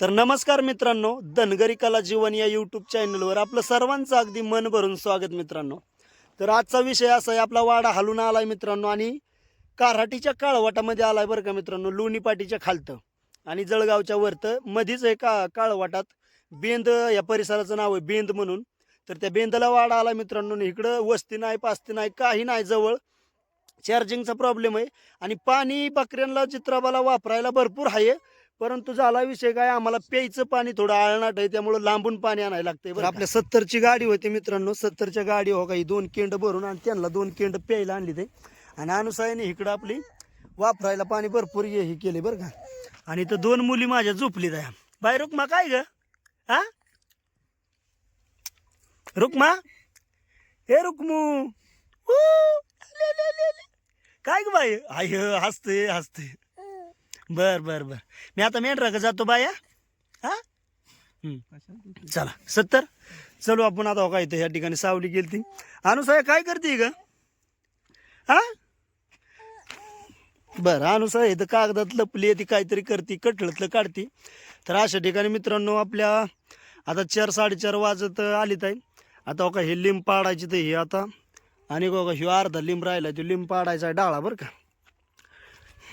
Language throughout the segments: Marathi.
तर नमस्कार मित्रांनो धनगरी कला जीवन या यूट्यूब चॅनलवर आपलं सर्वांचं अगदी मन भरून स्वागत मित्रांनो. तर आजचा विषय असा आहे आपला वाडा हलून आलाय मित्रांनो आणि काराटीच्या काळवाटामध्ये आलाय बरं का मित्रांनो लोणीपाटीच्या खालतं. आणि जळगावच्या वरतं मधीच आहे का काळवाटात बेंद या परिसराचं नाव आहे बेंद म्हणून. तर त्या बेंदला वाडा आला मित्रांनो इकडं वस्ती नाही पास्ती नाही काही नाही जवळ चार्जिंगचा प्रॉब्लेम आहे. आणि पाणी बकऱ्यांना चित्राबाला वापरायला भरपूर आहे परंतु झाला विषय काय आम्हाला प्यायचं पाणी थोडं आळणाट आहे त्यामुळं लांबून पाणी आणायला लागतंय बरं आपल्या सत्तरची गाडी होती मित्रांनो सत्तरच्या गाडी हो काही दोन केंड भरून आणि त्यांना दोन केंड प्यायला आणली ते. आणि अनुसायाने इकडं आपली वापरायला पाणी भरपूर हे हे केले बरं का. आणि इथं दोन मुली माझ्या झोपली त्या बाय रुक्मा काय ग? हा? रुक्मा? हे रुक्मू. काय ग बाई? आय हसते हसते बर बर बर. मी आता मेंढरा का जातो बाया. हा? हम्म. चला सत्तर. चलो आपण आता हो काय इथं ह्या ठिकाणी सावली गेली ती अनुसाय काय करते ग? हा? बरं अनुसाय इथं कागदात लपली ती काहीतरी करते कठळतलं काढते. तर अशा ठिकाणी मित्रांनो आपल्या आता चार साडेचार वाजत आलीत आहे. आता हो का हे लिंब पाडायची तर हे आता आणि हो बघा ह्यो अर्धा लिंब राहिला तो लिंब पाडायचा आहे डाळा बरं का.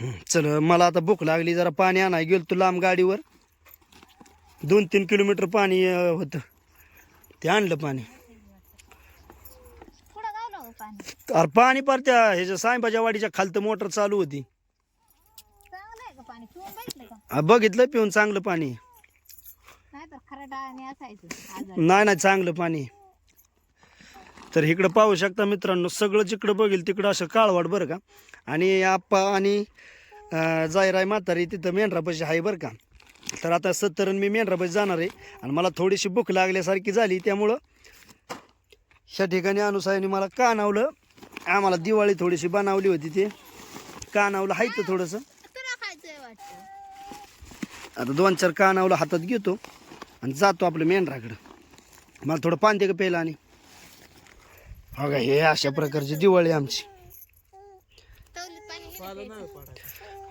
चल मला आता भूक लागली जरा पाणी आणाय गेलो तू लांब गाडीवर. दोन तीन किलोमीटर पाणी होतं. ते आणलं पाणी. अरे पाणी पार त्या ह्याच्या साईबाच्या वाडीच्या खालतं मोटर चालू होती. बघितलं पिऊन चांगलं पाणी. नाही नाही चांगलं पाणी. तर इकडं पाहू शकता मित्रांनो सगळं जिकडं बघेल तिकडं असं काळवाड बरं का? आणि आप्पा आणि जायराय म्हातारी तिथं मेंढरापाशी आहे बरं का? तर आता सत्तर मी मेंढरापाशी जाणार आहे. आणि मला थोडीशी भूक लागल्यासारखी झाली त्यामुळं ह्या ठिकाणी अनुसायाने मला कानावलं आम्हाला दिवाळी थोडीशी बनवली होती ते. कानावलं आहे तर थोडंसं. आता दोन चार कानावलं हातात घेतो आणि जातो आपलं मेंढराकडं. मला थोडं पाणी दे का प्यायला आणि. का हे अशा प्रकारची दिवाळी आमची.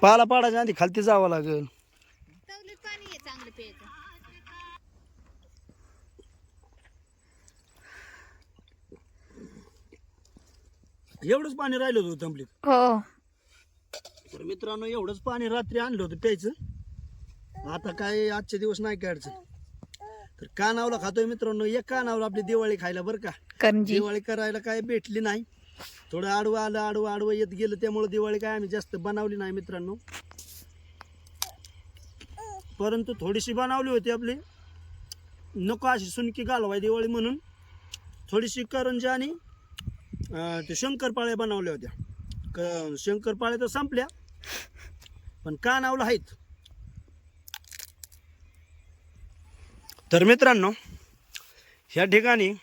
पाला पाडायच्या आधी खालती जावं लागेल. एवढंच पाणी राहिलं होतं तंबलीत. हो. तर मित्रांनो एवढंच पाणी रात्री आणलं होतं प्यायचं. आता काय आजचे दिवस नाही काय अडचण तर कानावला खातोय मित्रांनो एक कानावला आपली दिवाळी खायला बरं का? करंजी. दिवाळी करायला काय भेटली नाही. थोडं आडवं आलं आडवं आडवं येत गेलं त्यामुळे दिवाळी काय आम्ही जास्त बनवली नाही मित्रांनो. परंतु थोडीशी बनवली होती आपली. नको अशी सुनकी घालवाय दिवाळी म्हणून. थोडीशी करंजी आणि अं, ते शंकरपाळ्या बनवल्या होत्या. क शंकरपाळ्या तर संपल्या पण कानावलं आहेत. तर मित्रांनो ह्या ठिकाणी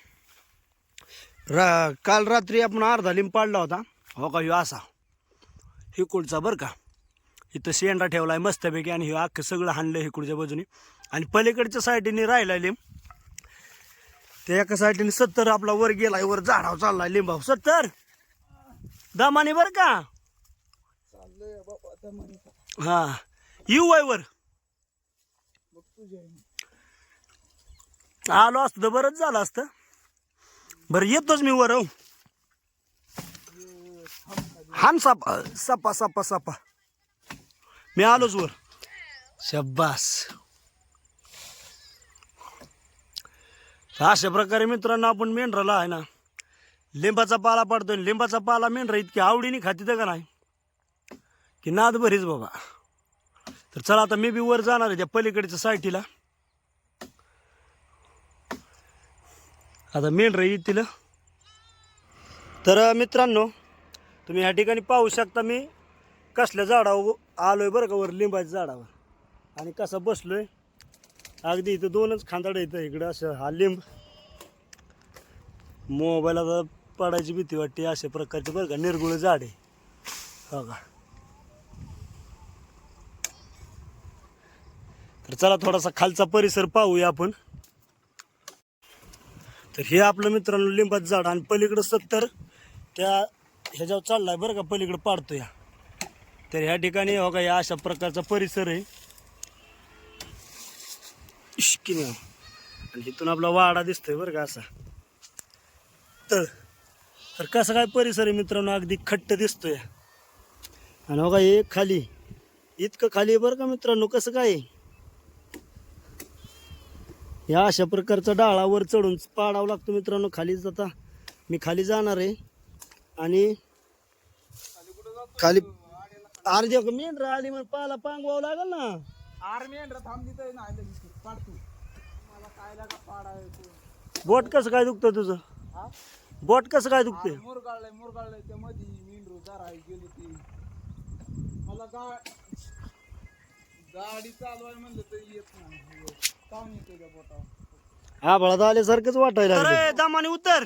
रा काल रात्री आपण अर्धा लिंब पाडला होता. हो का ह्यो असा. हिकुडचा बरं का. इथं शेंडा ठेवला आहे मस्तपैकी आणि ह्यो अख्खं सगळं हाणलं हिकुडच्या बाजूने. आणि पलीकडच्या साईडीने राहिला लिंब. त्या एका साईडीने सत्तर आपला वर गेलाय वर झाडावर चाललाय लिंबाव सत्तर? दमाने बरं का? हा. येऊ आहे वर. आलो असतं तर बरंच झालं असतं. बरं येतोच मी वर हो. हान सापा सापा सापा सापा. मी आलोच वर. शब्बास. अशा प्रकारे मित्रांनो आपण मेंढराला आहे ना लिंबाचा पाला पाडतो लिंबाचा पाला मेंढरा इतकी आवडीने खाती का नाही? की नाद भरीच बाबा. तर चला आता मी बी वर जाणार आहे त्या पलीकडच्या साईटीला आता मेंढरे येतील. तर मित्रांनो तुम्ही ह्या ठिकाणी पाहू शकता मी कसल्या झाडावर आलोय बरं का वर लिंबाच्या झाडावर. आणि कसा बसलोय. अगदी इथं दोनच खांदाड इथं इकडं असं हा लिंब. मोबाईलला पडायची भीती वाटते अशा प्रकारचे बरं का निर्गुळ झाड आहे. हो का? तर चला थोडासा खालचा परिसर पाहूया आपण. तर हे आपलं मित्रांनो लिंबाचं झाड आणि पलीकडं सत्तर त्या ह्याच्यावर चाललाय बरं का पलीकडं पाडतो या तर ह्या ठिकाणी हो का या अशा प्रकारचा परिसर आहे. इश्किन आणि इथून आपला वाडा दिसतोय बरं का असा. तर तर कसं काय परिसर आहे मित्रांनो? अगदी खट्ट दिसतोय. आणि हो बघा हे खाली इतकं खाली आहे बरं का मित्रांनो? कसं काय आहे? या अशा प्रकारचा डाळावर चढून पाडावं लागतो मित्रांनो. खालीच आता मी खाली जाणार आहे. आणि खाली अर्ध्या मेन आली मग पाला पांगवावं लागेल ना. आर्मी थांबली तर नाही मला काय लागा बोट कसं काय दुखतं तुझं? बोट कसं काय दुखतंय? मुरगाळलंय मुरगाळलंय त्या मध्ये मेंढरू जरा गेली ती. मला गाडी चालवाय म्हणलं तर येत नाही. हा बळद आभाळात आल्यासारखंच वाटायला अरे दामाने उतर.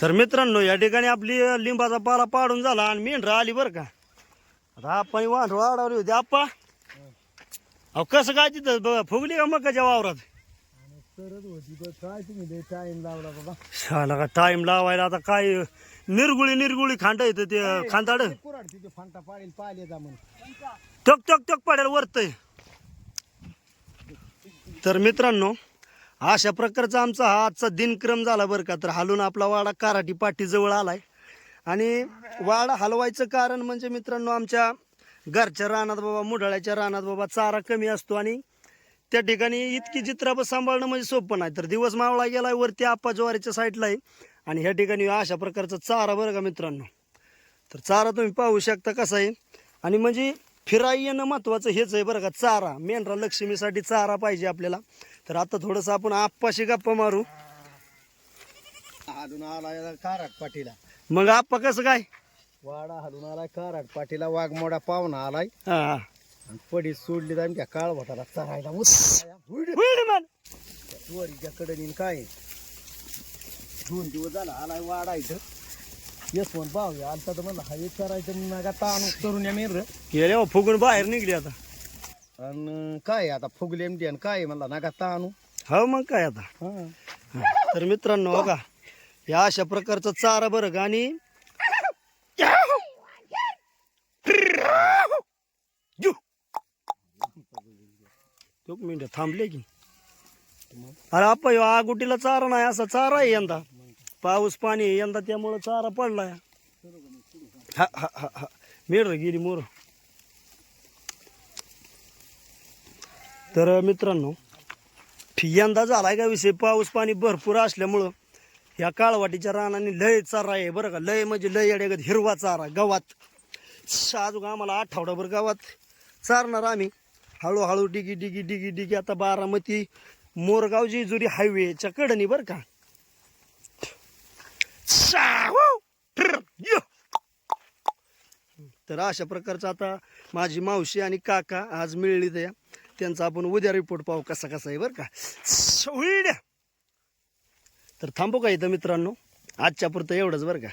तर मित्रांनो या ठिकाणी आपली लिंबाचा पाला पाडून झाला आणि मेंढरा आली बरं का. आता आपण वांढ वाढवली होती आप्पा. अहो कसं काय तिथं बघा फुगली का मकाच्या वावरात? तरच होती तर काय तुम्ही टाइम लावला बाबा. शाला का टाइम लावायला आता काय निरगुळी निरगुळी खांड येतं ते खांदाड. कुराड तिथे फांटा पाडेल पाहिले जा म्हणून. टक टक टक पडेल वरतय. तर मित्रांनो अशा प्रकारचा आमचा हा आजचा दिनक्रम झाला बरं का. तर हालून आपला वाडा काराटी पाठी जवळ आलाय. आणि वाडा हलवायचं कारण म्हणजे मित्रांनो आमच्या घरच्या रानात बाबा मुढाळ्याच्या रानात बाबा चारा कमी असतो आणि त्या ठिकाणी इतकी चित्राप सांभाळणं म्हणजे सोपं नाही. तर दिवस मावळा गेलाय वरती आप्पा ज्वारीच्या साईडला आहे. आणि ह्या ठिकाणी अशा प्रकारचा चारा बरं का मित्रांनो. तर चारा तुम्ही पाहू शकता कसा आहे. आणि म्हणजे फिराई येणं महत्वाचं हेच आहे बरं का चारा. मेंढरा लक्ष्मीसाठी चारा पाहिजे आपल्याला. तर आता थोडंसं आपण आप्पाशी गप्पा मारू. हालून आला काराट पाटीला. मग आप्पा कसं काय? वाडा हालून आलाय काराट पाटीला वाघमोडा पाहुणा आलाय. हा. आणि पडीत सोडली तर त्या काळ भटाला चरायला होईल मग. वरीच्या कडे काय दोन दिवस झाला आलाय इथं यशवंत भाऊ आलता तर म्हणलं हा करायचं नका ताण करून या मेर गेले हो, फुगून बाहेर निघली आता. आणि काय आता फुगले एमटी आणि काय म्हणला नका ताणू. हो मग काय आता? हा. तर मित्रांनो हो का या अशा प्रकारचा चारा बरं. का आणि तो मिनिट थांबले की. अरे आपण ह्यो आगुटीला चारा नाही असा चारा आहे यंदा. पाऊस पाणी आहे यंदा त्यामुळं चारा पडलाय. हा हा हा हा. मेर गेली मोर. तर मित्रांनो यंदा झालाय का विषय? पाऊस पाणी भरपूर असल्यामुळं या काळवाटीच्या रानाने लय चारा आहे बरं का. लय म्हणजे लय अडेगत हिरवा चारा गावात. अजून आम्हाला आठवडाभर गावात चारणार आम्ही. हळूहळू डिगी डिगी डिगी डिगी. आता बारामती मोरगाव जेजुरी हायवेच्या कडनी बरं का? तर अशा प्रकारचं आता माझी मावशी आणि काका आज मिळली त्या. त्यांचा आपण उद्या रिपोर्ट पाहू कसा कसा आहे बरं का? होईल तर थांबू का इथं मित्रांनो? आजच्या पुरतं एवढंच बरं का?